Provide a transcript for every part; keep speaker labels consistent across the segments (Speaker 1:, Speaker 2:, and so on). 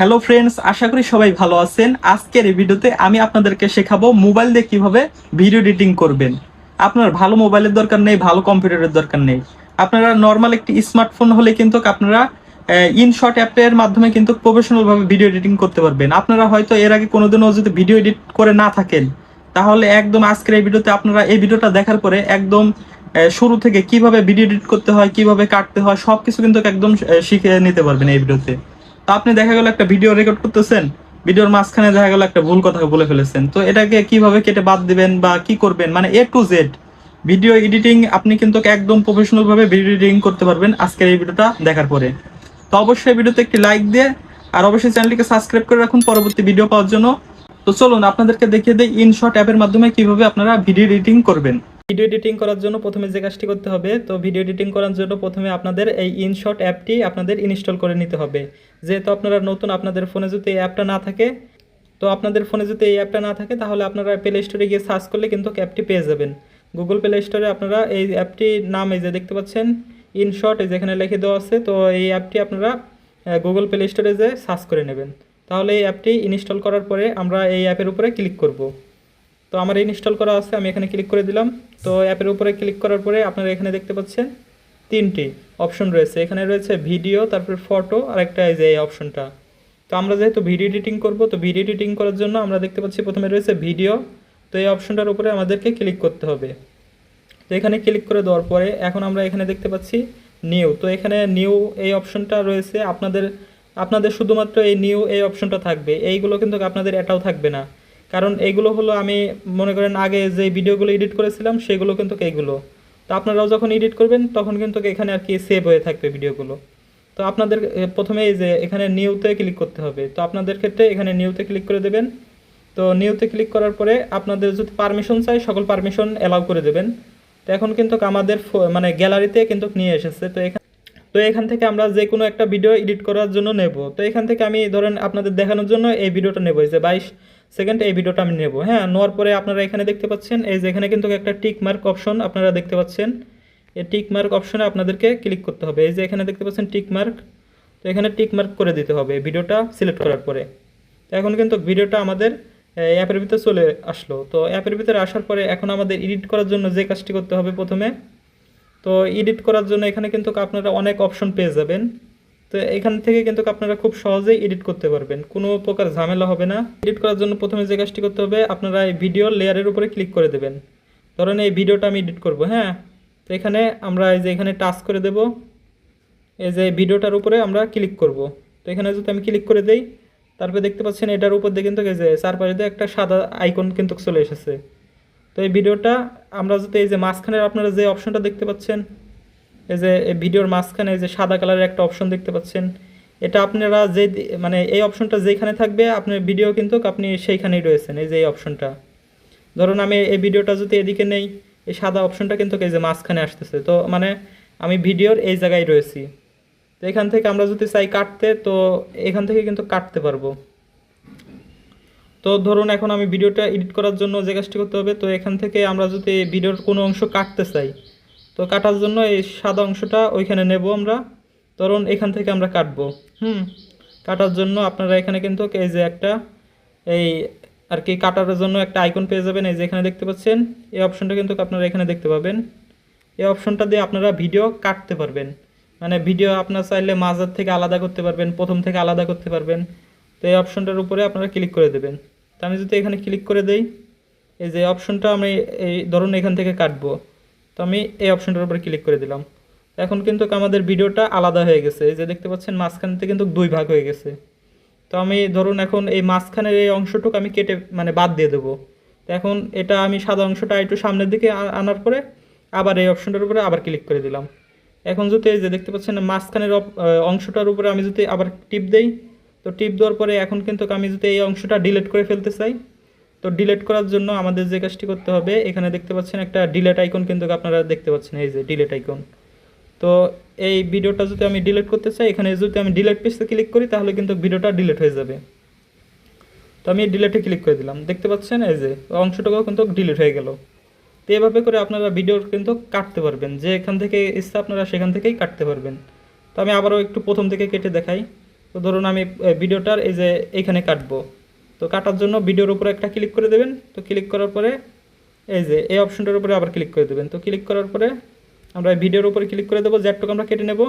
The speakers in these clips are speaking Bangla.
Speaker 1: হ্যালো ফ্রেন্ডস আশা করি সবাই ভালো আছেন। আজকের এই ভিডিওতে আমি আপনাদেরকে শেখাবো মোবাইল দিয়ে কীভাবে ভিডিও এডিটিং করবেন। আপনার ভালো মোবাইলের দরকার নেই, ভালো কম্পিউটারের দরকার নেই। আপনারা নর্মাল একটি স্মার্টফোন হলে কিন্তু আপনারা ইনশর্ট অ্যাপের মাধ্যমে কিন্তু প্রফেশনাল ভাবে ভিডিও এডিটিং করতে পারবেন। আপনারা হয়তো এর আগে কোনোদিনও যদি ভিডিও এডিট করে না থাকেন, তাহলে একদম আজকের এই ভিডিওতে আপনারা এই ভিডিওটা দেখার পরে একদম শুরু থেকে কীভাবে ভিডিও এডিট করতে হয়, কীভাবে কাটতে হয়, সবকিছু কিন্তু একদম শিখে নিতে পারবেন এই ভিডিওতে। তো আপনি দেখা গেল একটা ভিডিও রেকর্ড করতেছেন ভিডিওর মাঝখানে দেখা গেল একটা ভুল কথা বলে ফেলেছেন। তো এটাকে কীভাবে কেটে বাদ দিবেন বা কি করবেন? মানে A to Z video editing আপনি কিন্তু একদম প্রফেশনাল ভাবে ভিডিও এডিটিং করতে পারবেন আজকের এই ভিডিওটা দেখার পরে। তো অবশ্যই ভিডিওতে একটি লাইক দিয়ে, আর অবশ্যই চ্যানেলটিকে সাবস্ক্রাইব করে রাখুন পরবর্তী ভিডিও পাওয়ার জন্য। তো চলুন, আপনাদেরকে দেখিয়ে দিই ইনশর্ট অ্যাপের মাধ্যমে কীভাবে আপনারা ভিডিও এডিটিং করবেন। ভিডিও এডিটিং করার জন্য প্রথমে যে কাজটি করতে হবে, তো ভিডিও এডিটিং করার জন্য প্রথমে আপনাদের এই ইনশর্ট অ্যাপটি আপনাদের ইনস্টল করে নিতে হবে। যেহেতু আপনারা নতুন, আপনাদের ফোনে যদি এই অ্যাপটা না থাকে, তো আপনাদের ফোনে যদি এই অ্যাপটা না থাকে, তাহলে আপনারা প্লে স্টোরে গিয়ে সার্চ করলে কিন্তু অ্যাপটি পেয়ে যাবেন। গুগল প্লে স্টোরে আপনারা এই অ্যাপটির নাম এই যে দেখতে পাচ্ছেন ইনশর্ট এই যেখানে লিখে দেওয়া আছে, তো এই অ্যাপটি আপনারা গুগল প্লে স্টোরে যে সার্চ করে নেবেন। তাহলে এই অ্যাপটি ইনস্টল করার পরে আমরা এই অ্যাপের উপরে ক্লিক করব। তো আমার ইনস্টল করা আছে, আমি এখানে ক্লিক করে দিলাম। তো অ্যাপের উপরে ক্লিক করার পরে আপনারা এখানে দেখতে পাচ্ছেন তিনটি অপশন রয়েছে। এখানে রয়েছে ভিডিও তারপর ফটো আর একটা যে এই অপশনটা তো আমরা যেহেতু ভিডিও এডিটিং করব, তো ভিডিও এডিটিং করার জন্য আমরা দেখতে পাচ্ছি প্রথমে রয়েছে ভিডিও তো এই অপশনটার উপরে আমাদেরকে ক্লিক করতে হবে। তো এখানে ক্লিক করে দেওয়ার পরে এখন আমরা এখানে দেখতে পাচ্ছি নিউ তো এখানে নিউ এই অপশনটা রয়েছে। আপনাদের আপনাদের শুধুমাত্র এই নিউ এই অপশনটা থাকবে। এইগুলো কিন্তু আপনাদের এটাও থাকবে না। কারণ এইগুলো হলো আমি মনে করেন আগে যে ভিডিওগুলো এডিট করেছিলাম, সেগুলো কিন্তু এইগুলো তো আপনারাও যখন এডিট করবেন, তখন কিন্তু এখানে আর কি সেভ হয়ে থাকবে ভিডিওগুলো। তো আপনাদের প্রথমে এই যে এখানে নিউতে ক্লিক করতে হবে। তো আপনাদের ক্ষেত্রে এখানে নিউতে ক্লিক করে দেবেন। তো নিউতে ক্লিক করার পরে আপনাদের যদি পারমিশন চাই, সকল পারমিশন অ্যালাউ করে দেবেন। তো এখন কিন্তু আমাদের মানে গ্যালারিতে কিন্তু নিয়ে এসেছে। তো এখানে তো এখান থেকে আমরা যে কোনো একটা ভিডিও এডিট করার জন্য নেব। তো এখান থেকে আমি ধরেন আপনাদের দেখানোর জন্য এই ভিডিওটা নেব, এই যে বাইশ সেকেন্ড এই ভিডিওটা আমি নেব। হ্যাঁ নেওয়ার পরে আপনারা এখানে দেখতে পাচ্ছেন, এই যে এখানে কিন্তু একটা টিক মার্ক অপশন আপনারা দেখতে পাচ্ছেন। এই টিক মার্ক অপশনে আপনাদেরকে ক্লিক করতে হবে। এই যে এখানে দেখতে পাচ্ছেন টিক মার্ক তো এখানে টিক মার্ক করে দিতে হবে ভিডিওটা সিলেক্ট করার পরে। তো এখন কিন্তু ভিডিওটা আমাদের অ্যাপের ভিতরে চলে আসলো। তো অ্যাপের ভিতরে আসার পরে এখন আমাদের এডিট করার জন্য যে কাজটি করতে হবে প্রথমে তো এডিট করার জন্য এখানে কিন্তু আপনারা অনেক অপশন পেয়ে যাবেন। তো এখান থেকে কিন্তু আপনারা খুব সহজেই এডিট করতে পারবেন। কোনো প্রকার ঝামেলা হবে না। এডিট করার জন্য প্রথমে যে কাজটি করতে হবে, আপনারা এই ভিডিও লেয়ারের উপরে ক্লিক করে দেবেন। ধরেন এই ভিডিওটা আমি এডিট করব হ্যাঁ? তো এখানে আমরা এই যে এখানে টাচ করে দেব। এই যে ভিডিওটার উপরে আমরা ক্লিক করব। তো এখানে যদি আমি ক্লিক করে দেই, তারপরে দেখতে পাচ্ছেন এটার উপর দিয়ে কিন্তু এই যে চারপাশে দিয়ে একটা সাদা আইকন কিন্তু চলে এসেছে। তো এই ভিডিওটা আমরা যদি এই যে মাঝখানের আপনারা যে অপশনটা দেখতে পাচ্ছেন, এই যে ভিডিওর মাঝখানে যে সাদা কালারের একটা অপশন দেখতে পাচ্ছেন, এটা আপনারা যে মানে এই অপশনটা যেখানে থাকবে, আপনার ভিডিও কিন্তু আপনি সেইখানেই রয়েছেন, এই যে এই অপশনটা ধরুন আমি এই ভিডিওটা যদি এদিকে নেই, এই সাদা অপশনটা কিন্তু এই যে মাঝখানে আসতেছে। তো মানে আমি ভিডিওর এই জায়গায় রয়েছি। তো এখান থেকে আমরা যদি চাই কাটতে, তো এখান থেকে কিন্তু কাটতে পারব। তো ধরুন এখন আমি ভিডিওটা এডিট করার জন্য যে কাজটি করতে হবে, তো এখান থেকে আমরা যদি ভিডিওর কোনো অংশ কাটতে চাই, তো কাটার জন্য এই সাদা অংশটা ওইখানে নেব আমরা। ধরুন এখান থেকে আমরা কাটবো, হুম, কাটার জন্য আপনারা এখানে কিন্তু এই যে একটা, এই আর কি কাটার জন্য একটা আইকন পেয়ে যাবেন, এই যে এখানে দেখতে পাচ্ছেন, এই অপশনটা কিন্তু আপনারা এখানে দেখতে পাবেন। এই অপশনটা দিয়ে আপনারা ভিডিও কাটতে পারবেন মানে ভিডিও আপনার চাইলে মাঝার থেকে আলাদা করতে পারবেন, প্রথম থেকে আলাদা করতে পারবেন। তো এই অপশনটার উপরে আপনারা ক্লিক করে দেবেন। তো আমি যদি এখানে ক্লিক করে দেই, এই যে অপশনটা আমি এই ধরুন এখান থেকে কাটবো, তো আমি এই অপশনটার উপরে ক্লিক করে দিলাম। এখন কিন্তু আমাদের ভিডিওটা আলাদা হয়ে গেছে, এই যে দেখতে পাচ্ছেন মাঝখান থেকে কিন্তু দুই ভাগ হয়ে গেছে। তো আমি ধরুন এখন এই মাঝখানের এই অংশটুকু আমি কেটে মানে বাদ দিয়ে দেবো। তো এখন এটা আমি সাদা অংশটা একটু সামনের দিকে আনার পরে আবার এই অপশনটার উপরে আবার ক্লিক করে দিলাম। এখন যদি এই যে দেখতে পাচ্ছেন মাঝখানের অংশটার উপরে আমি যদি আবার টিপ দেই তো টিপ দেওয়ার পরে এখন কিন্তু আমি যদি এই অংশটা ডিলেট করে ফেলতে চাই, তো ডিলেট করার জন্য আমাদের যে কাজটি করতে হবে, এখানে দেখতে পাচ্ছেন একটা ডিলেট আইকন কিন্তু আপনারা দেখতে পাচ্ছেন, এই যে ডিলেট আইকন তো এই ভিডিওটা যদি আমি ডিলেট করতে চাই, এখানে যদি আমি ডিলিট পিসে ক্লিক করি, তাহলে কিন্তু ভিডিওটা ডিলেট হয়ে যাবে। তো আমি ডিলেটে ক্লিক করে দিলাম। দেখতে পাচ্ছেন, এই যে অংশটুকু কিন্তু ডিলেট হয়ে গেল। তো এভাবে করে আপনারা ভিডিও কিন্তু কাটতে পারবেন যে এখান থেকে ইচ্ছা আপনারা সেখান থেকেই কাটতে পারবেন। তো আমি আবারও একটু প্রথম থেকে কেটে দেখাই। তো ধরুন আমি ভিডিওটার এই যে এইখানে কাটবো। তো কাটার জন্য ভিডিওর উপরে একটা ক্লিক করে দেবেন। তো ক্লিক করার পরে এই যে, এই অপশনটার উপরে আবার ক্লিক করে দেবেন। তো ক্লিক করার পরে আমরা ভিডিওর উপরে ক্লিক করে দেবো জ্যাটটুকু আমরা কেটে নেব।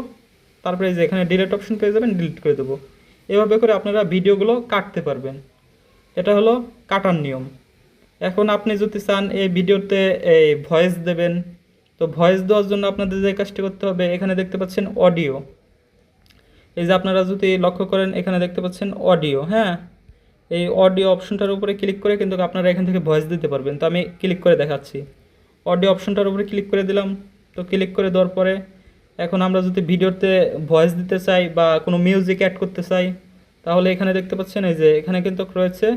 Speaker 1: তারপরে এই যে এখানে ডিলিট অপশন পেয়ে যাবেন ডিলিট করে দেবো। এভাবে করে আপনারা ভিডিওগুলো কাটতে পারবেন। এটা হলো কাটার নিয়ম। এখন আপনি যদি চান এই ভিডিওতে এই ভয়েস দেবেন, তো ভয়েস দেওয়ার জন্য আপনাদের যে কাজটি করতে হবে, এখানে দেখতে পাচ্ছেন অডিও এই যে আপনারা যদি লক্ষ্য করেন, এখানে দেখতে পাচ্ছেন অডিও হ্যাঁ? এই অডিও অপশনটার উপরে ক্লিক করে কিন্তু আপনারা এখান থেকে ভয়েস দিতে পারবেন। তো আমি ক্লিক করে দেখাচ্ছি। অডিও অপশনটার উপরে ক্লিক করে দিলাম। তো ক্লিক করে দেওয়ার পরে এখন আমরা যদি ভিডিওতে ভয়েস দিতে চাই বা কোনো মিউজিক অ্যাড করতে চাই, তাহলে এখানে দেখতে পাচ্ছেন এই যে এখানে কিন্তু রয়েছে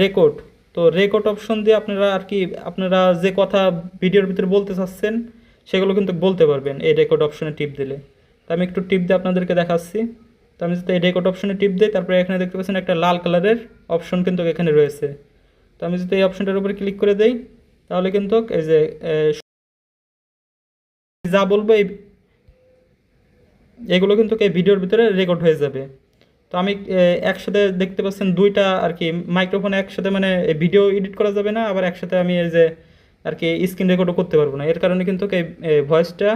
Speaker 1: রেকর্ড তো রেকর্ড অপশন দিয়ে আপনারা আর কি, আপনারা যে কথা ভিডিওর ভিতরে বলতে চাচ্ছেন, সেগুলো কিন্তু বলতে পারবেন এই রেকর্ড অপশনে টিপ দিলে। তো আমি একটু টিপ দিয়ে আপনাদেরকে দেখাচ্ছি। তো আমি যদি এই রেকর্ড অপশনে টিপ দিই, তারপরে এখানে দেখতে পাচ্ছেন একটা লাল কালারের অপশন কিন্তু এখানে রয়েছে। তো আমি যদি এই অপশনটার উপরে ক্লিক করে দেই, তাহলে কিন্তু এই যে যা বলব এই, এগুলো কিন্তু এই ভিডিওর ভিতরে রেকর্ড হয়ে যাবে। তো আমি একসাথে দেখতে পাচ্ছেন দুইটা আর কি মাইক্রোফোনে একসাথে মানে ভিডিও এডিট করা যাবে না, আবার একসাথে আমি এই যে আর কি স্ক্রিন রেকর্ডও করতে পারব না। এর কারণে কিন্তু এই ভয়েসটা,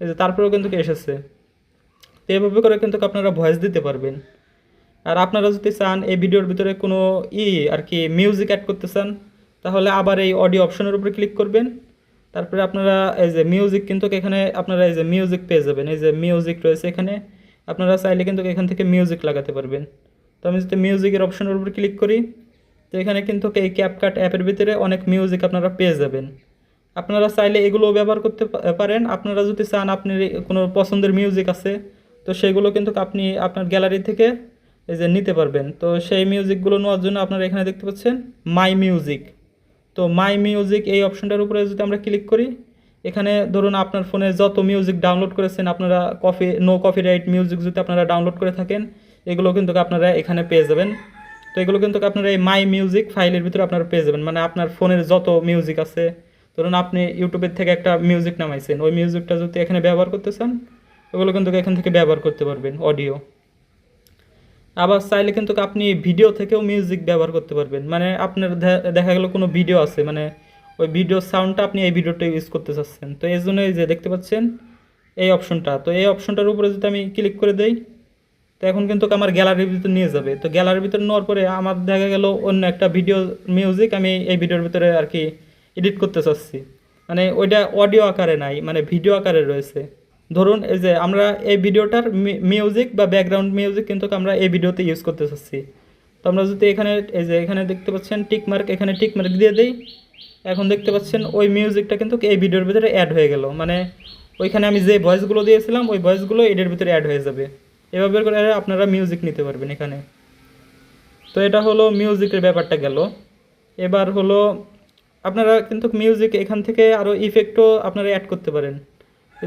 Speaker 1: এই যে তারপরেও কিন্তু এসেছে। তো এভাবে করে কিন্তু আপনারা ভয়েস দিতে পারবেন। আর আপনারা যদি চান এই ভিডিওর ভিতরে কোনো ই আর কি মিউজিক অ্যাড করতে চান, তাহলে আবার এই অডিও অপশনের উপরে ক্লিক করবেন। তারপরে আপনারা এই যে মিউজিক কিন্তু এখানে আপনারা এই যে মিউজিক পেয়ে যাবেন। এই যে মিউজিক রয়েছে এখানে, আপনারা চাইলে কিন্তু এখান থেকে মিউজিক লাগাতে পারবেন। তো আমি যদি মিউজিকের অপশনের উপর ক্লিক করি, তো এখানে কিন্তু এই ক্যাপকাট অ্যাপের ভিতরে অনেক মিউজিক আপনারা পেয়ে যাবেন। আপনারা চাইলে এগুলোও ব্যবহার করতে পারেন। আপনারা যদি চান আপনার কোনো পছন্দের মিউজিক আছে তো সেগুলো কিন্তু আপনি আপনার গ্যালারি থেকে এই যে নিতে পারবেন। তো সেই মিউজিকগুলো নেওয়ার জন্য আপনারা এখানে দেখতে পাচ্ছেন মাই মিউজিক তো মাই মিউজিক এই অপশনটার উপরে যদি আমরা ক্লিক করি, এখানে ধরুন আপনার ফোনে যত মিউজিক ডাউনলোড করেছেন আপনারা কপি নো কপিরাইট মিউজিক যদি আপনারা ডাউনলোড করে থাকেন, এগুলো কিন্তু আপনারা এখানে পেয়ে যাবেন। তো এগুলো কিন্তু আপনারা এই মাই মিউজিক ফাইলের ভিতরে আপনারা পেয়ে যাবেন। মানে আপনার ফোনের যত মিউজিক আছে, ধরুন আপনি ইউটিউবের থেকে একটা মিউজিক নামাইছেন, ওই মিউজিকটা যদি এখানে ব্যবহার করতে চান ওগুলো কিন্তু এখান থেকে ব্যবহার করতে পারবেন অডিও আবার চাইলে কিন্তু আপনি ভিডিও থেকেও মিউজিক ব্যবহার করতে পারবেন। মানে আপনার দেখা গেল কোনো ভিডিও আছে মানে ওই ভিডিও সাউন্ডটা আপনি এই ভিডিওটা ইউজ করতে চাচ্ছেন। তো এই জন্য এই যে দেখতে পাচ্ছেন, এই অপশনটা তো এই অপশনটার উপরে যদি আমি ক্লিক করে দেই, তো এখন কিন্তু আমার গ্যালারির ভিতরে নিয়ে যাবে। তো গ্যালারির ভিতরে নেওয়ার পরে আমার দেখা গেল অন্য একটা ভিডিও মিউজিক আমি এই ভিডিওর ভিতরে আর কি এডিট করতে চাচ্ছি। মানে ওইটা অডিও আকারে নাই মানে ভিডিও আকারে রয়েছে। ধরুন, এই যে আমরা এই ভিডিওটার মিউজিক বা ব্যাকগ্রাউন্ড মিউজিক কিন্তু আমরা এই ভিডিওতে ইউজ করতে চাচ্ছি। তো আমরা যদি এখানে, এই যে এখানে দেখতে পাচ্ছেন টিক মার্ক এখানে টিক মার্ক দিয়ে দিই। এখন দেখতে পাচ্ছেন ওই মিউজিকটা কিন্তু এই ভিডিওর ভিতরে অ্যাড হয়ে গেল। মানে ওইখানে আমি যে ভয়েসগুলো দিয়েছিলাম, ওই ভয়েসগুলো এটার ভিতরে অ্যাড হয়ে যাবে। এভাবে করে আপনারা মিউজিক নিতে পারবেন এখানে। তো এটা হলো মিউজিকের ব্যাপারটা গেল। এবার হলো, আপনারা কিন্তু মিউজিক এখান থেকে আরও ইফেক্টও আপনারা অ্যাড করতে পারেন।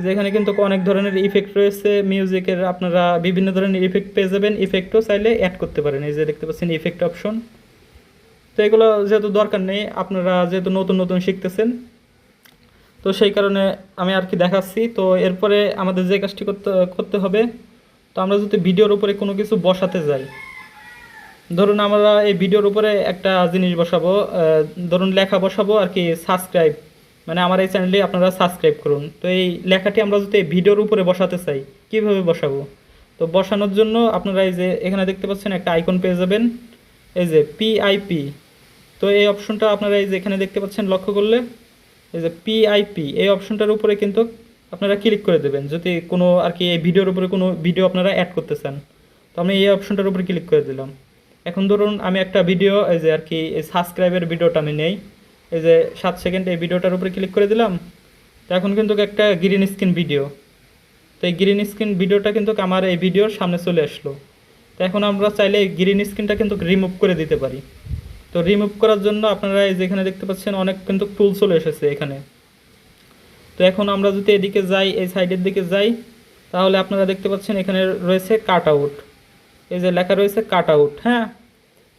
Speaker 1: যে এখানে কিন্তু অনেক ধরনের ইফেক্ট রয়েছে মিউজিকের আপনারা বিভিন্ন ধরনের ইফেক্ট পেয়ে যাবেন। ইফেক্টও চাইলে অ্যাড করতে পারেন। এই যে দেখতে পাচ্ছেন ইফেক্ট অপশন তো এগুলো যেহেতু দরকার নেই, আপনারা যেহেতু নতুন নতুন শিখতেছেন, তো সেই কারণে আমি আর কি দেখাচ্ছি। তো এরপরে আমাদের যে কাজটি করতে করতে হবে, তো আমরা যদি ভিডিওর উপরে কোনো কিছু বসাতে যাই, ধরুন আমরা এই ভিডিওর উপরে একটা জিনিস বসাবো ধরুন লেখা বসাবো আর কি সাবস্ক্রাইব মানে আমার এই চ্যানেলে আপনারা সাবস্ক্রাইব করুন। তো এই লেখাটি আমরা যদি ভিডিওর উপরে বসাতে চাই, কীভাবে বসাবো? তো বসানোর জন্য আপনারা এই যে এখানে দেখতে পাচ্ছেন একটা আইকন পেয়ে যাবেন, এই যে পিআইপি তো এই অপশনটা আপনারা এই যে এখানে দেখতে পাচ্ছেন, লক্ষ্য করলে, এই যে পিআইপি এই অপশনটার উপরে কিন্তু আপনারা ক্লিক করে দেবেন, যদি কোনো আর কি এই ভিডিওর উপরে কোনো ভিডিও আপনারা অ্যাড করতে চান। তো আমি এই অপশনটার উপরে ক্লিক করে দিলাম। এখন ধরুন আমি একটা ভিডিও এই যে আর কি এই সাবস্ক্রাইবের ভিডিওটা আমি নেই। এই যে সাত সেকেন্ড এই ভিডিওটার উপরে ক্লিক করে দিলাম, তো এখন কিন্তু একটা গ্রিন স্ক্রিন ভিডিও তো এই গ্রিন স্ক্রিন ভিডিওটা কিন্তু আমার এই ভিডিওর সামনে চলে আসলো। তো এখন আমরা চাইলে এই গ্রিন স্ক্রিনটা কিন্তু রিমুভ করে দিতে পারি। তো রিমুভ করার জন্য আপনারা এই যেখানে দেখতে পাচ্ছেন অনেক কিন্তু টুল চলে এসেছে এখানে। তো এখন আমরা যদি এদিকে যাই, এই সাইডের দিকে যাই, তাহলে আপনারা দেখতে পাচ্ছেন এখানে রয়েছে কাট আউট এই যে লেখা রয়েছে কাট আউট হ্যাঁ?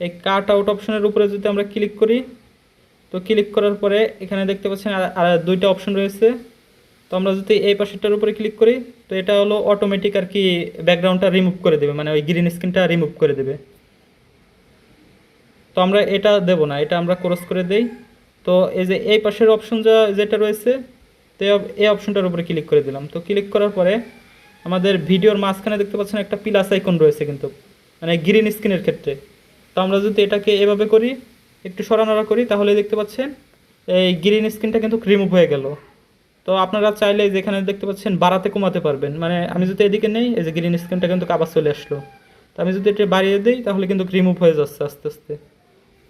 Speaker 1: এই কাট আউট অপশনের উপরে যদি আমরা ক্লিক করি তো ক্লিক করার পরে এখানে দেখতে পাচ্ছেন আর দুইটা অপশন রয়েছে। তো আমরা যদি এই পাশেরটার উপরে ক্লিক করি, তো এটা হলো অটোমেটিক আর কি ব্যাকগ্রাউন্ডটা রিমুভ করে দেবে মানে ওই গ্রিন স্ক্রিনটা রিমুভ করে দেবে। তো আমরা এটা দেব না, এটা আমরা ক্রস করে দেই। তো এই যে এই পাশের অপশন যা, যেটা রয়েছে, তো এই অপশনটার উপরে ক্লিক করে দিলাম। তো ক্লিক করার পরে আমাদের ভিডিওর মাঝখানে দেখতে পাচ্ছেন একটা প্লাস আইকন রয়েছে কিন্তু মানে গ্রিন স্ক্রিনের ক্ষেত্রে। তো আমরা যদি এটাকে এভাবে করি একটু সরানোড়া করি, তাহলে দেখতে পাচ্ছেন এই গ্রিন স্ক্রিনটা কিন্তু রিমুভ হয়ে গেল। তো আপনারা চাইলে যেখানে দেখতে পাচ্ছেন বাড়াতে কমাতে পারবেন। মানে আমি যদি এদিকে নেই, এই যে গ্রিন স্ক্রিনটা কিন্তু আবার চলে আসলো। তো আমি যদি এটা বাড়িয়ে দিই, তাহলে কিন্তু রিমুভ হয়ে যাচ্ছে আস্তে আস্তে।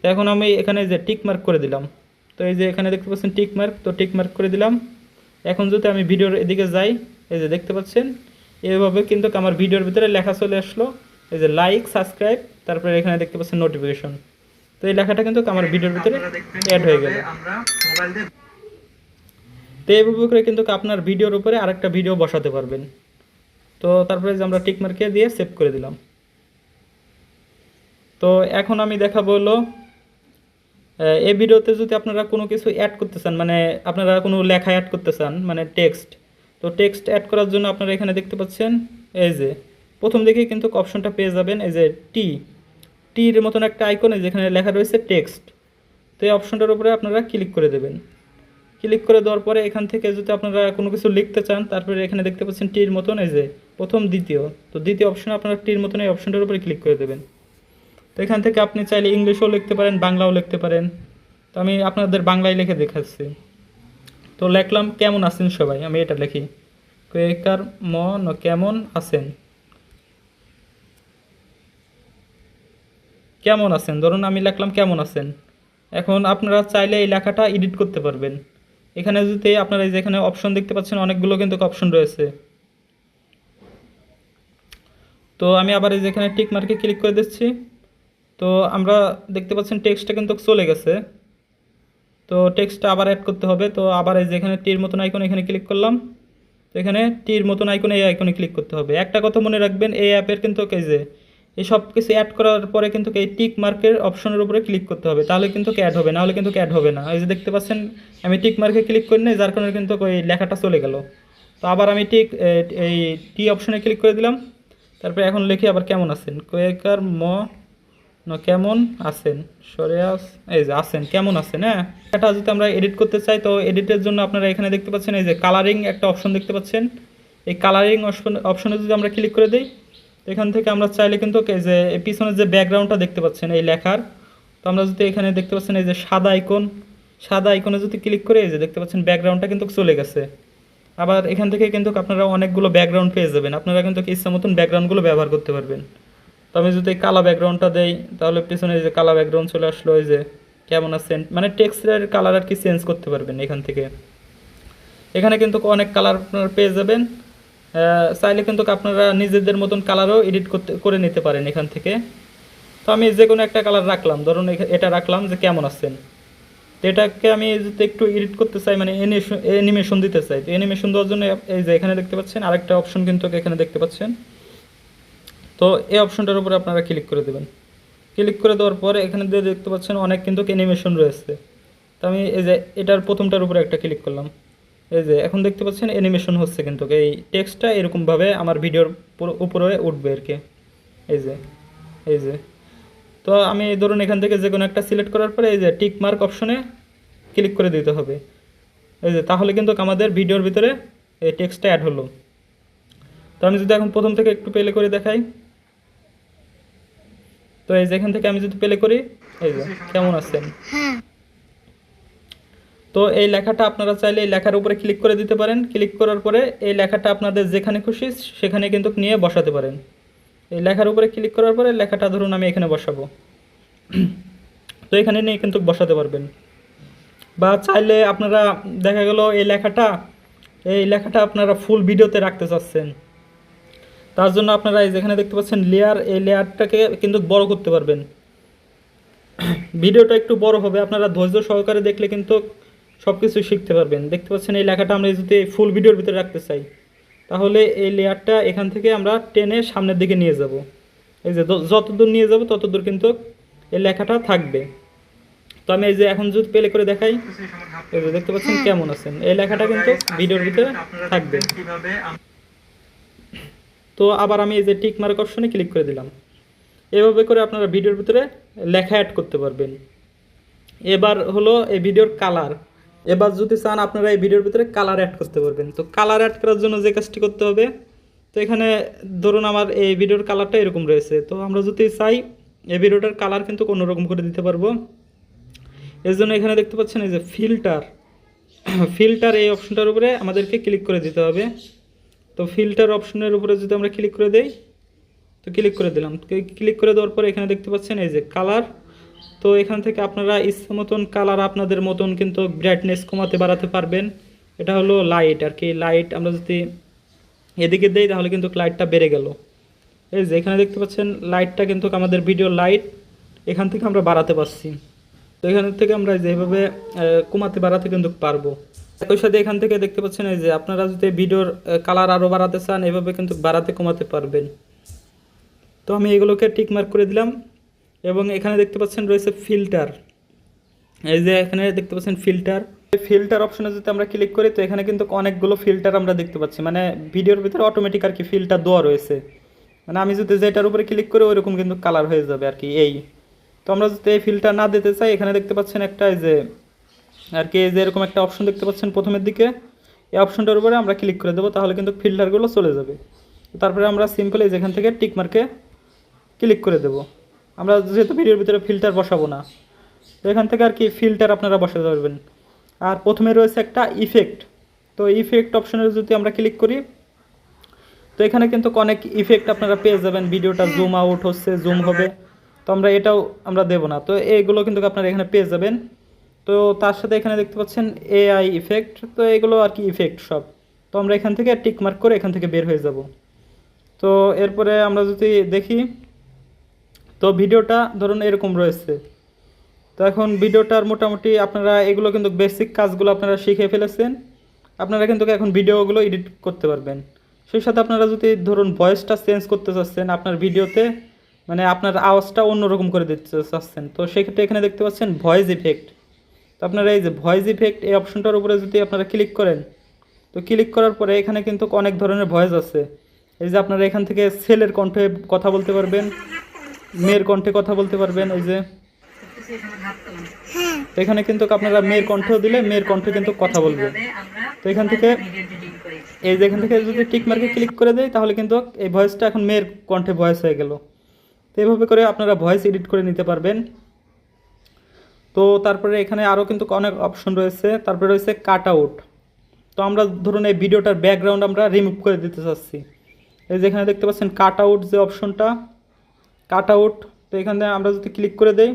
Speaker 1: তো এখন আমি এখানে যে টিক মার্ক করে দিলাম। তো এই যে এখানে দেখতে পাচ্ছেন টিক মার্ক তো টিক মার্ক করে দিলাম। এখন যদি আমি ভিডিওর এদিকে যাই, এই যে দেখতে পাচ্ছেন, এভাবে কিন্তু আমার ভিডিওর ভিতরে লেখা চলে আসলো। এই যে লাইক সাবস্ক্রাইব তারপরে এখানে দেখতে পাচ্ছেন নোটিফিকেশন তো এই লেখাটা কিন্তু আমার ভিডিওর ভিতরে অ্যাড হয়ে গেল। তো এইভাবে করে কিন্তু আপনার ভিডিওর উপরে আরেকটা ভিডিও বসাতে পারবেন। তো তারপরে যে আমরা টিক মার্কে দিয়ে সেভ করে দিলাম। তো এখন আমি দেখাবো হলো এই ভিডিওতে যদি আপনারা কোনো কিছু অ্যাড করতে চান মানে আপনারা কোনো লেখা অ্যাড করতে চান মানে টেক্সট তো টেক্সট অ্যাড করার জন্য আপনারা এখানে দেখতে পাচ্ছেন, এই যে, প্রথম দিকেই কিন্তু অপশনটা পেয়ে যাবেন, এই যে টি টির মতন একটা আইকন যেখানে লেখা রয়েছে টেক্সট তো এই অপশনটার উপরে আপনারা ক্লিক করে দেবেন। ক্লিক করে দেওয়ার পরে এখান থেকে যদি আপনারা কোনো কিছু লিখতে চান, তারপরে এখানে দেখতে পাচ্ছেন টির মতন, এই যে প্রথম, দ্বিতীয়, তো দ্বিতীয় অপশনে আপনারা টির মতন এই অপশনটার উপরে ক্লিক করে দেবেন। তো এখান থেকে আপনি চাইলে ইংলিশও লিখতে পারেন, বাংলাও লিখতে পারেন। তো আমি আপনাদের বাংলায় লিখে দেখাচ্ছি। তো লিখলাম, কেমন আছেন সবাই? আমি এটা লিখি। কেকার মন কেমন আছেন? কেমন আছেন? ধরুন আমি লিখলাম কেমন আছেন? এখন আপনারা চাইলে এই লেখাটা এডিট করতে পারবেন। এখানে যদি আপনারা এই যে এখানে অপশন দেখতে পাচ্ছেন, অনেকগুলো কিন্তু অপশন রয়েছে। তো আমি আবার এই যে এখানে টিক মার্কে ক্লিক করে দিচ্ছি। তো আমরা দেখতে পাচ্ছেন টেক্সটটা কিন্তু চলে গেছে। তো টেক্সটটা আবার অ্যাড করতে হবে। তো আবার এই যে এখানে টির মতন আইকন এখানে ক্লিক করলাম। তো এখানে টির মতন আইকন এই আইকনে ক্লিক করতে হবে। একটা কথা মনে রাখবেন, এই অ্যাপের কিন্তু, এই যে এই সব কিছু অ্যাড করার পরে কিন্তু এই টিক মার্কের অপশনের উপরে ক্লিক করতে হবে। তাহলে কিন্তু অ্যাড হবে না হলে কিন্তু অ্যাড হবে না। এই যে দেখতে পাচ্ছেন, আমি টিক মার্কে ক্লিক করি নাই যার কারণে কিন্তু ওই লেখাটা চলে গেল। তো আবার আমি টিক এই টি অপশনে ক্লিক করে দিলাম। তারপরে এখন লিখি আবার কেমন আছেন? কোয়েকার ম, ন, কেমন আছেন? সরে আস, এই যে আছেন, কেমন আছেন? হ্যাঁ? এটা যদি আমরা এডিট করতে চাই, তো এডিটের জন্য আপনারা এখানে দেখতে পাচ্ছেন, এই যে কালারিং একটা অপশন দেখতে পাচ্ছেন। এই কালারিং অপশন অপশনে যদি আমরা ক্লিক করে দিই এখান থেকে আমরা চাইলে কিন্তু যে পিছনের যে ব্যাকগ্রাউন্ডটা দেখতে পাচ্ছেন, এই লেখার, তো আমরা যদি এখানে দেখতে পাচ্ছেন এই যে সাদা আইকন সাদা আইকনে যদি ক্লিক করে এই যে দেখতে পাচ্ছেন ব্যাকগ্রাউন্ডটা কিন্তু চলে গেছে। আবার এখান থেকে কিন্তু আপনারা অনেকগুলো ব্যাকগ্রাউন্ড পেয়ে যাবেন, আপনারা কিন্তু ইচ্ছা মতন ব্যাকগ্রাউন্ডগুলো ব্যবহার করতে পারবেন। তো আমি যদি কালা ব্যাকগ্রাউন্ডটা দেই, তাহলে পিছনে এই যে কালা ব্যাকগ্রাউন্ড চলে আসলো, এই যে কেমন আছেন মানে টেক্সটের কালার আর কি চেঞ্জ করতে পারবেন এখান থেকে। এখানে কিন্তু অনেক কালার আপনারা পেয়ে যাবেন। চাইলে কিন্তু আপনারা নিজেদের মতন কালারও এডিট করতে, করে নিতে পারেন এখান থেকে। তো আমি যে কোনো একটা কালার রাখলাম, ধরুন এটা রাখলাম যে কেমন আছেন। তো এটাকে আমি যদি একটু এডিট করতে চাই মানে অ্যানিমেশন দিতে চাই, তো অ্যানিমেশন দেওয়ার জন্য এই যে এখানে দেখতে পাচ্ছেন, আরেকটা অপশন কিন্তু এখানে দেখতে পাচ্ছেন। তো এই অপশনটার উপরে আপনারা ক্লিক করে দেবেন। ক্লিক করে দেওয়ার পরে এখানে দিয়ে দেখতে পাচ্ছেন অনেক কিন্তু অ্যানিমেশন রয়েছে। তো আমি এই যে এটার প্রথমটার উপরে একটা ক্লিক করলাম। এই যে, এখন দেখতে পাচ্ছেন অ্যানিমেশন হচ্ছে কিন্তু, এই টেক্সটটা এরকমভাবে আমার ভিডিওর উপরে উঠবে আর কি। এই যে এই যে। তো আমি ধরুন এখান থেকে যে কোনো একটা সিলেক্ট করার পরে এই যে টিক মার্ক অপশনে ক্লিক করে দিতে হবে। এই যে, তাহলে কিন্তু আমাদের ভিডিওর ভিতরে এই টেক্সটটা অ্যাড হলো। তো আমি যদি এখন প্রথম থেকে একটু প্লে করে দেখাই। তো এই যে, এখান থেকে আমি যদি প্লে করি, এই যে, কেমন আছেন? তো এই লেখাটা আপনারা চাইলে এই লেখার উপরে ক্লিক করে দিতে পারেন। ক্লিক করার পরে এই লেখাটা আপনাদের যেখানে খুশি সেখানে কিন্তু নিয়ে বসাতে পারেন। এই লেখার উপরে ক্লিক করার পরে লেখাটা ধরুন আমি এখানে বসাবো। তো এখানে নিয়ে কিন্তু বসাতে পারবেন। বা চাইলে আপনারা দেখা গেল এই লেখাটা এই লেখাটা আপনারা ফুল ভিডিওতে রাখতে চাচ্ছেন। তার জন্য আপনারা এই যেখানে দেখতে পাচ্ছেন লেয়ার এই লেয়ারটাকে কিন্তু বড় করতে পারবেন। ভিডিওটা একটু বড় হবে। আপনারা ধৈর্য সহকারে দেখলে কিন্তু সব কিছু শিখতে পারবেন। দেখতে পাচ্ছেন এই লেখাটা আমরা যদি ফুল ভিডিওর ভিতরে রাখতে চাই। তাহলে এই লেয়ারটা এখান থেকে আমরা টেনে সামনের দিকে নিয়ে যাব। এই যে য- যতদূর নিয়ে যাব ততদূর কিন্তু এই লেখাটা থাকবে। তো আমি এই যে এখন যদি প্লে করে দেখাই এই যে দেখতে পাচ্ছেন কেমন আছেন। এই লেখাটা কিন্তু ভিডিওর ভিতরে থাকবে। তো আবার আমি এই যে টিক মার্ক অপশনে ক্লিক করে দিলাম। এভাবে করে আপনারা ভিডিওর ভিতরে লেখা অ্যাড করতে পারবেন। এবার হলো এই ভিডিওর কালার এবার যদি চান আপনারা এই ভিডিওর ভিতরে কালার অ্যাড করতে পারবেন। তো কালার অ্যাড করার জন্য যে কাজটি করতে হবে, তো এখানে ধরুন আমার এই ভিডিওর কালারটা এরকম রয়েছে। তো আমরা যদি চাই, এই ভিডিওটার কালার কিন্তু অন্যরকম করে দিতে পারব। এর জন্য এখানে দেখতে পাচ্ছেন এই যে ফিল্টার ফিল্টার এই অপশনটার উপরে আমাদেরকে ক্লিক করে দিতে হবে। তো ফিল্টার অপশনের উপরে যদি আমরা ক্লিক করে দেই, তো ক্লিক করে দিলাম। ক্লিক করে দেওয়ার পরে এখানে দেখতে পাচ্ছেন এই যে কালার তো এখান থেকে আপনারা ইচ্ছা মতন কালার আপনাদের মতন কিন্তু ব্রাইটনেস কমাতে বাড়াতে পারবেন। এটা হলো লাইট আর কি। লাইট আমরা যদি এদিকে দেই, তাহলে কিন্তু লাইটটা বেড়ে গেল। এই যে, এখানে দেখতে পাচ্ছেন লাইটটা কিন্তু আমাদের ভিডিও লাইট এখান থেকে আমরা বাড়াতে পারছি। তো এখান থেকে আমরা যেভাবে কমাতে বাড়াতে কিন্তু পারব। একই সাথে এখান থেকে দেখতে পাচ্ছেন, এই যে, আপনারা যদি ভিডিওর কালার আরও বাড়াতে চান, এভাবে কিন্তু বাড়াতে কমাতে পারবেন। তো আমি এগুলোকে টিক মার্ক করে দিলাম। এবং এখানে দেখতে পাচ্ছেন রয়েছে ফিল্টার। এই যে এখানে দেখতে পাচ্ছেন ফিল্টার। ফিল্টার অপশনে যদি আমরা ক্লিক করি, তো এখানে কিন্তু অনেকগুলো ফিল্টার আমরা দেখতে পাচ্ছি। মানে ভিডিওর ভিতরে অটোমেটিক আর কি ফিল্টার দেওয়া রয়েছে। মানে আমি যদি যেটার উপরে ক্লিক করি, ওইরকম কিন্তু কালার হয়ে যাবে আর কি, এই। তো আমরা যদি এই ফিল্টার না দিতে চাই, এখানে দেখতে পাচ্ছেন একটা এই যে, আর কি যে এরকম একটা অপশন দেখতে পাচ্ছেন প্রথমের দিকে। এই অপশনটার উপরে আমরা ক্লিক করে দেবো, তাহলে কিন্তু ফিল্টারগুলো চলে যাবে। তারপরে আমরা সিম্পল যেখান থেকে টিক মার্কে ক্লিক করে দেবো। আমরা যেহেতু ভিডিওর ভিতরে ফিল্টার বসাবো না, তো এখান থেকে আর কি ফিল্টার আপনারা বসাতে পারবেন। আর প্রথমে রয়েছে একটা ইফেক্ট তো ইফেক্ট অপশনে যদি আমরা ক্লিক করি, তো এখানে কিন্তু অনেক ইফেক্ট আপনারা পেয়ে যাবেন। ভিডিওটা জুম আউট হচ্ছে জুম হবে, তো আমরা এটাও আমরা দেব না। তো এইগুলো কিন্তু আপনারা এখানে পেয়ে যাবেন। তো তার সাথে এখানে দেখতে পাচ্ছেন এআই ইফেক্ট তো এগুলো আর কি ইফেক্ট সব। তো আমরা এখান থেকে টিক মার্ক করে এখান থেকে বের হয়ে যাব। তো এরপরে আমরা যদি দেখি তো ভিডিওটা ধরুন এরকম রয়েছে। তো এখন ভিডিওটার মোটামুটি আপনারা এগুলো কিন্তু বেসিক কাজগুলো আপনারা শিখে ফেলেছেন। আপনারা কিন্তু এখন ভিডিওগুলো এডিট করতে পারবেন। সেই সাথে আপনারা যদি ধরুন ভয়েসটা চেঞ্জ করতে চাচ্ছেন আপনার ভিডিওতে মানে আপনার আওয়াজটা অন্যরকম করে দিতে চাচ্ছেন, তো সেক্ষেত্রে এখানে দেখতে পাচ্ছেন ভয়েস ইফেক্ট তো আপনারা এই যে ভয়েস ইফেক্ট এই অপশনটার উপরে যদি আপনারা ক্লিক করেন, তো ক্লিক করার পরে এখানে কিন্তু অনেক ধরনের ভয়েস আছে। এই যে আপনারা এখান থেকে ছেলের কণ্ঠে কথা বলতে পারবেন। মেয়ের কণ্ঠে কথা বলতে পারবেন, এই যে। এখানে কিন্তু আপনারা মেয়ের কণ্ঠ দিলে, মেয়ের কণ্ঠে কিন্তু কথা বলবে। তো এখান থেকে, এই যে এখান থেকে যদি টিক মার্কে ক্লিক করে দেয় তাহলে কিন্তু এই ভয়েসটা এখন মেয়ের কণ্ঠে ভয়েস হয়ে গেল। তো এইভাবে করে আপনারা ভয়েস এডিট করে নিতে পারবেন। তো তারপরে এখানে আরও কিন্তু অনেক অপশন রয়েছে। তারপরে রয়েছে কাট আউট। তো আমরা ধরুন এই ভিডিওটার ব্যাকগ্রাউন্ড আমরা রিমুভ করে দিতে চাচ্ছি। এই যে এখানে দেখতে পাচ্ছেন কাট আউট যে অপশনটা কাট আউট তো এখানে আমরা যদি ক্লিক করে দেই,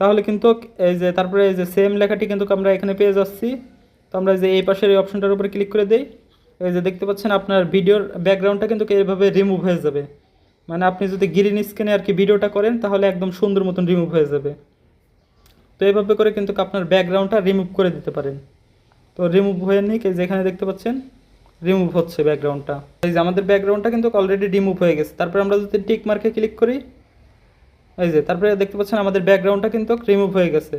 Speaker 1: তাহলে কিন্তু এই যে, তারপরে এই যে সেম লেখাটি কিন্তু আমরা এখানে পেয়ে যাচ্ছি। তো আমরা যে এই পাশের এই অপশনটার উপরে ক্লিক করে দেই, এই যে দেখতে পাচ্ছেন আপনার ভিডিওর ব্যাকগ্রাউন্ডটা কিন্তু এইভাবে রিমুভ হয়ে যাবে। মানে আপনি যদি গ্রিন স্ক্রিনে আর কি ভিডিওটা করেন, তাহলে একদম সুন্দর মতন রিমুভ হয়ে যাবে। তো এইভাবে করে কিন্তু আপনার ব্যাকগ্রাউন্ডটা রিমুভ করে দিতে পারেন। তো রিমুভ হয়ে নিক, এই যে এখানে দেখতে পাচ্ছেন। রিমুভ হচ্ছে ব্যাকগ্রাউন্ডটা এই যে আমাদের ব্যাকগ্রাউন্ডটা কিন্তু অলরেডি রিমুভ হয়ে গেছে। তারপরে আমরা যদি টিক মার্কে ক্লিক করি, এই যে তারপরে দেখতে পাচ্ছেন আমাদের ব্যাকগ্রাউন্ডটা কিন্তু রিমুভ হয়ে গেছে।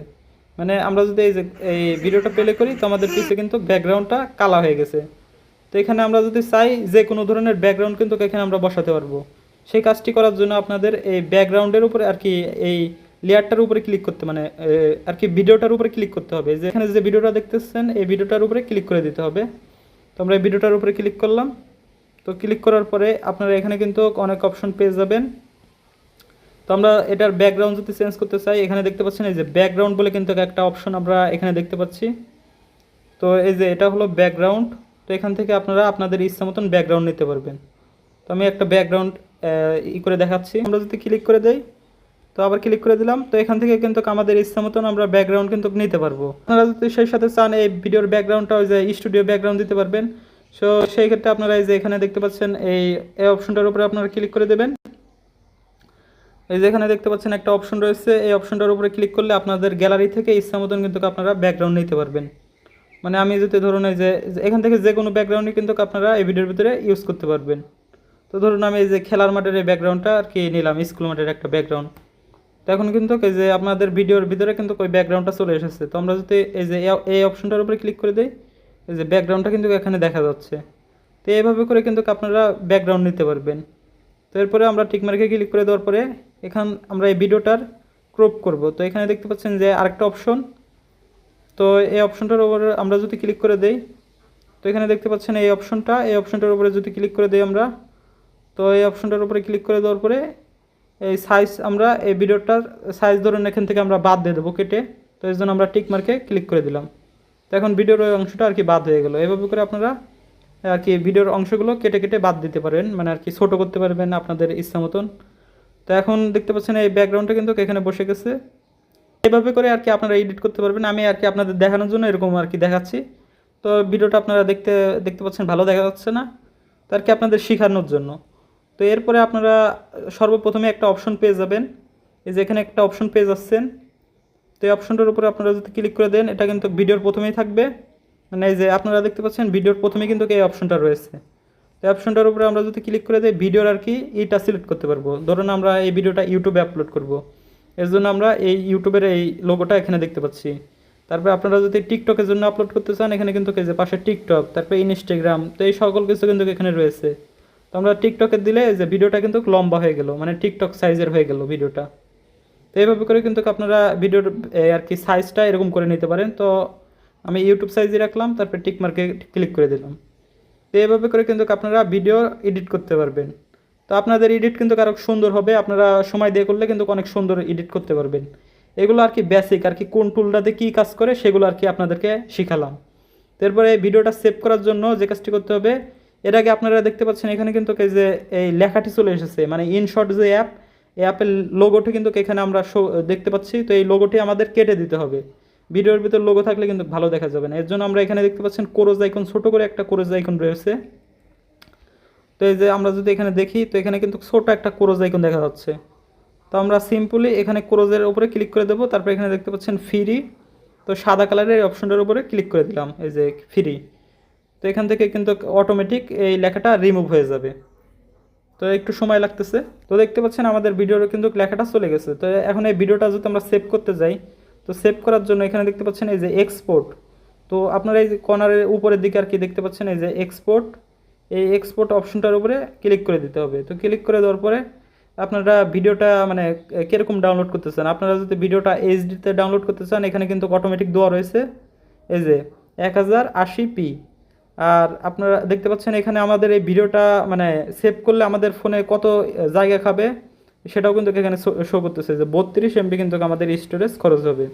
Speaker 1: মানে আমরা যদি এই যে, এই ভিডিওটা প্লে করি, তো আমাদের পিছে কিন্তু ব্যাকগ্রাউন্ডটা কালা হয়ে গেছে। তো এখানে আমরা যদি চাই, যে কোনো ধরনের ব্যাকগ্রাউন্ড কিন্তু এখানে আমরা বসাতে পারব। সেই কাজটি করার জন্য আপনাদের এই ব্যাকগ্রাউন্ডের উপরে আর কি, এই লেয়ারটার উপরে ক্লিক করতে মানে আর কি ভিডিওটার উপরে ক্লিক করতে হবে। যে এখানে যে ভিডিওটা দেখতেছেন, এই ভিডিওটার উপরে ক্লিক করে দিতে হবে। তো আমরা এই ভিডিওটার উপরে ক্লিক করলাম। তো ক্লিক করার পরে আপনারা এখানে কিন্তু অনেক অপশন পেয়ে যাবেন। তো আমরা এটার ব্যাকগ্রাউন্ড যদি চেঞ্জ করতে চাই, এখানে দেখতে পাচ্ছেন এই যে ব্যাকগ্রাউন্ড বলে কিন্তু একটা অপশন আমরা এখানে দেখতে পাচ্ছি। তো এই যে এটা হলো ব্যাকগ্রাউন্ড তো এখান থেকে আপনারা আপনাদের ইচ্ছা মতন ব্যাকগ্রাউন্ড নিতে পারবেন। তো আমি একটা ব্যাকগ্রাউন্ড ই করে দেখাচ্ছি। আমরা যদি ক্লিক করে দেই তো আবার ক্লিক করে দিলাম। তো এখান থেকে কিন্তু আমাদের ইচ্ছা মতন আমরা ব্যাকগ্রাউন্ড কিন্তু নিতে পারব। আপনারা যদি সেই সাথে চান, এই ভিডিওর ব্যাকগ্রাউন্ডটা ওই যে স্টুডিও ব্যাকগ্রাউন্ড দিতে পারবেন। সো সেই ক্ষেত্রে আপনারা এই যে এখানে দেখতে পাচ্ছেন, এই এই অপশনটার উপরে আপনারা ক্লিক করে দেবেন। এই যে এখানে দেখতে পাচ্ছেন একটা অপশন রয়েছে। এই অপশনটার উপরে ক্লিক করলে আপনাদের গ্যালারি থেকে ইচ্ছা মতন কিন্তু আপনারা ব্যাকগ্রাউন্ড নিতে পারবেন। মানে আমি যদি ধরুন এই যে, এখান থেকে যে কোনো ব্যাকগ্রাউন্ডই কিন্তু আপনারা এই ভিডিওর ভিতরে ইউজ করতে পারবেন। তো ধরুন আমি এই যে খেলার মাঠের এই ব্যাকগ্রাউন্ডটা আর কি নিলাম স্কুল মাঠের একটা ব্যাকগ্রাউন্ড তো এখন কিন্তু এই যে আপনাদের ভিডিওর ভিতরে কিন্তু ওই ব্যাকগ্রাউন্ডটা চলে এসেছে। তো আমরা যদি এই যে এই অপশনটার উপরে ক্লিক করে দিই, এই যে ব্যাকগ্রাউন্ডটা কিন্তু এখানে দেখা যাচ্ছে। তো এইভাবে করে কিন্তু আপনারা ব্যাকগ্রাউন্ড নিতে পারবেন। তো এরপরে আমরা টিকমার্কে ক্লিক করে দেওয়ার পরে এখান আমরা এই ভিডিওটার ক্রপ করব। তো এখানে দেখতে পাচ্ছেন যে আরেকটা অপশন তো এই অপশনটার উপরে আমরা যদি ক্লিক করে দেই, তো এখানে দেখতে পাচ্ছেন এই অপশনটা এই অপশনটার উপরে যদি ক্লিক করে দিই আমরা, তো এই অপশনটার উপরে ক্লিক করে দেওয়ার পরে এই সাইজ আমরা এই ভিডিওটার সাইজ ধরুন এখান থেকে আমরা বাদ দিয়ে দেবো কেটে। তো এই জন্য আমরা টিক মার্কে ক্লিক করে দিলাম। তো এখন ভিডিওর ওই অংশটা আর কি বাদ হয়ে গেলো। এভাবে করে আপনারা আর কি ভিডিওর অংশগুলো কেটে কেটে বাদ দিতে পারবেন মানে আর কি ছোটো করতে পারবেন আপনাদের ইচ্ছা মতন। তো এখন দেখতে পাচ্ছেন এই ব্যাকগ্রাউন্ডটা কিন্তু এখানে বসে গেছে। এভাবে করে আর কি আপনারা এডিট করতে পারবেন। আমি আর কি আপনাদের দেখানোর জন্য এরকম আর কি দেখাচ্ছি। তো ভিডিওটা আপনারা দেখতে দেখতে পাচ্ছেন ভালো দেখা যাচ্ছে না। তো আর কি আপনাদের শেখানোর জন্য। তো এরপরে আপনারা সর্বপ্রথমে একটা অপশন পেয়ে যাবেন। এই যে এখানে একটা অপশন পেয়ে যাচ্ছেন। তো এই অপশনটার উপরে আপনারা যদি ক্লিক করে দেন, এটা কিন্তু ভিডিওর প্রথমেই থাকবে। মানে এই যে আপনারা দেখতে পাচ্ছেন, ভিডিওর প্রথমেই কিন্তু এই অপশনটা রয়েছে। তো এই অপশনটার উপরে আমরা যদি ক্লিক করে দিই, ভিডিওর আর কি এইটা সিলেক্ট করতে পারব। ধরুন আমরা এই ভিডিওটা ইউটিউবে আপলোড করব। এর জন্য আমরা এই ইউটিউবের এই লোগোটা এখানে দেখতে পাচ্ছি। তারপরে আপনারা যদি টিকটকের জন্য আপলোড করতে চান, এখানে কিন্তু এই যে পাশে টিকটক তারপরে ইনস্টাগ্রাম তো এই সকল কিছু কিন্তু এখানে রয়েছে। তো আমরা টিকটকে দিলে যে ভিডিওটা কিন্তু লম্বা হয়ে গেল মানে টিকটক সাইজের হয়ে গেল ভিডিওটা তো এইভাবে করে কিন্তু আপনারা ভিডিওর আর কি সাইজটা এরকম করে নিতে পারেন। তো আমি ইউটিউব সাইজে রাখলাম, তারপরে টিক মার্কে ক্লিক করে দিলাম। তো এইভাবে করে কিন্তু আপনারা ভিডিও এডিট করতে পারবেন। তো আপনাদের এডিট কিন্তু আরও সুন্দর হবে, আপনারা সময় দিয়ে করলে কিন্তু অনেক সুন্দর এডিট করতে পারবেন। এগুলো আর কি বেসিক আর কি কোন টুলটাতে কী কাজ করে সেগুলো আর কি আপনাদেরকে শিখালাম। তারপরে ভিডিওটা সেভ করার জন্য যে কাজটি করতে হবে এর আগে আপনারা দেখতে পাচ্ছেন এখানে কিন্তু যে এই লেখাটি চলে এসেছে মানে ইনশর্ট যে অ্যাপ এই অ্যাপের লোগোটি কিন্তু এখানে আমরা show- দেখতে পাচ্ছি। তো এই লোগোটি আমাদের কেটে দিতে হবে। ভিডিওর ভিতর লোগো থাকলে কিন্তু ভালো দেখা যাবে না। এর জন্য আমরা এখানে দেখতে পাচ্ছেন কোরোজ আইকন ছোট করে একটা কোরোজ আইকন রয়েছে। তো এই যে আমরা যদি এখানে দেখি, তো এখানে কিন্তু ছোট একটা কোরোজ আইকন দেখা যাচ্ছে। তো আমরা সিম্পলি এখানে ক্রোজের উপরে ক্লিক করে দেবো। তারপর এখানে দেখতে পাচ্ছেন ফ্রি তো সাদা কালারের অপশনটার উপরে ক্লিক করে দিলাম। এই যে ফ্রি তো এখান থেকে কিন্তু অটোমেটিক এই লেখাটা রিমুভ হয়ে যাবে। তো একটু সময় লাগতেছে। তো দেখতে পাচ্ছেন আমাদের ভিডিওর কিন্তু লেখাটা চলে গেছে। তো এখন এই ভিডিওটা যদি আমরা সেভ করতে যাই, তো সেভ করার জন্য এখানে দেখতে পাচ্ছেন এই যে এক্সপোর্ট তো আপনারা এই কর্নারের উপরের দিকে আর কি দেখতে পাচ্ছেন এই যে এক্সপোর্ট এই এক্সপোর্ট অপশনটার উপরে ক্লিক করে দিতে হবে। তো ক্লিক করে দেওয়ার পরে আপনারা ভিডিওটা মানে কীরকম ডাউনলোড করতে চান? আপনারা যদি ভিডিওটা এইচডিতে ডাউনলোড করতে চান, এখানে কিন্তু অটোমেটিক দেওয়া রয়েছে। এই যে এক হাজার আশি পি। আর আপনারা দেখতে পাচ্ছেন এখানে আমাদের এই ভিডিওটা মানে সেভ করলে আমাদের ফোনে কত জায়গা খাবে সেটাও কিন্তু এখানে শো করতেছে যে বত্রিশ এমবি কিন্তু আমাদের স্টোরেজ খরচ হবে।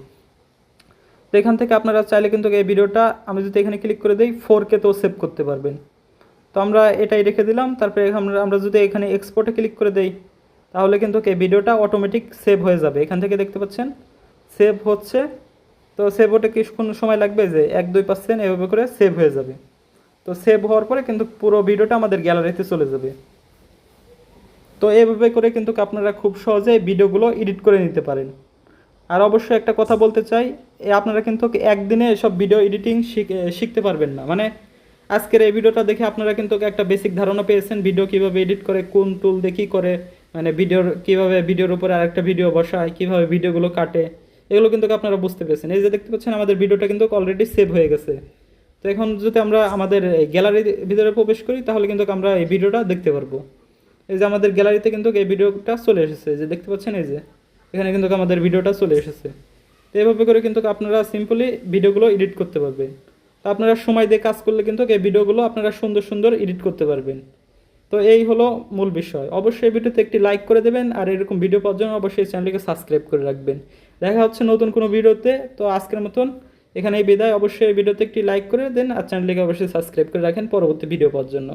Speaker 1: তো এখান থেকে আপনারা চাইলে কিন্তু এই ভিডিওটা, আমি যদি এখানে ক্লিক করে দিই ফোর কেতেও সেভ করতে পারবেন। তো আমরা এটাই রেখে দিলাম, তারপরে আমরা আমরা যদি এখানে এক্সপোর্টে ক্লিক করে দেই, তাহলে কিন্তু এই ভিডিওটা অটোমেটিক সেভ হয়ে যাবে। এখান থেকে দেখতে পাচ্ছেন সেভ হচ্ছে। তো সেভ কি কোনো সময় লাগবে যে এক দুই পার্সেন্ট এভাবে করে সেভ হয়ে যাবে। তো সেভ হওয়ার পরে কিন্তু পুরো ভিডিওটা আমাদের গ্যালারিতে চলে যাবে। তো এইভাবে করে কিন্তু আপনারা খুব সহজে ভিডিওগুলো এডিট করে নিতে পারেন। আর অবশ্যই একটা কথা বলতে চাই আপনারা কিন্তু একদিনে এসব ভিডিও এডিটিং শিখতে পারবেন না। মানে আজকের এই ভিডিওটা দেখে আপনারা কিন্তু একটা বেসিক ধারণা পেয়েছেন ভিডিও কীভাবে এডিট করে, কোন টুল দেখি করে মানে ভিডিওর কীভাবে ভিডিওর উপরে আরেকটা ভিডিও বসায়, কীভাবে ভিডিওগুলো কাটে, এগুলো কিন্তু আপনারা বুঝতে পেরেছেন। এই যে দেখতে পাচ্ছেন, আমাদের ভিডিওটা কিন্তু অলরেডি সেভ হয়ে গেছে। তো এখন যদি আমরা আমাদের গ্যালারির ভিতরে প্রবেশ করি, তাহলে কিন্তু আমরা এই ভিডিওটা দেখতে পারব। এই যে আমাদের গ্যালারিতে কিন্তু এই ভিডিওটা চলে এসেছে যে দেখতে পাচ্ছেন এই যে, এখানে কিন্তু আমাদের ভিডিওটা চলে এসেছে। তো এইভাবে করে কিন্তু আপনারা সিম্পলি ভিডিওগুলো এডিট করতে পারবেন। তো আপনারা সময় দিয়ে কাজ করলে কিন্তু এই ভিডিওগুলো আপনারা সুন্দর সুন্দর এডিট করতে পারবেন। তো এই হলো মূল বিষয়। অবশ্যই ভিডিওতে একটি লাইক করে দেবেন, আর এরকম ভিডিও পাওয়ার জন্য অবশ্যই চ্যানেলটিকে সাবস্ক্রাইব করে রাখবেন। দেখা হচ্ছে নতুন কোনো ভিডিওতে তো আজকের মতন এখানে এই বিদায়। অবশ্যই ভিডিওতে একটি লাইক করে দেন আর চ্যানেলটিকে অবশ্যই সাবস্ক্রাইব করে রাখেন পরবর্তী ভিডিও পাওয়ার জন্য।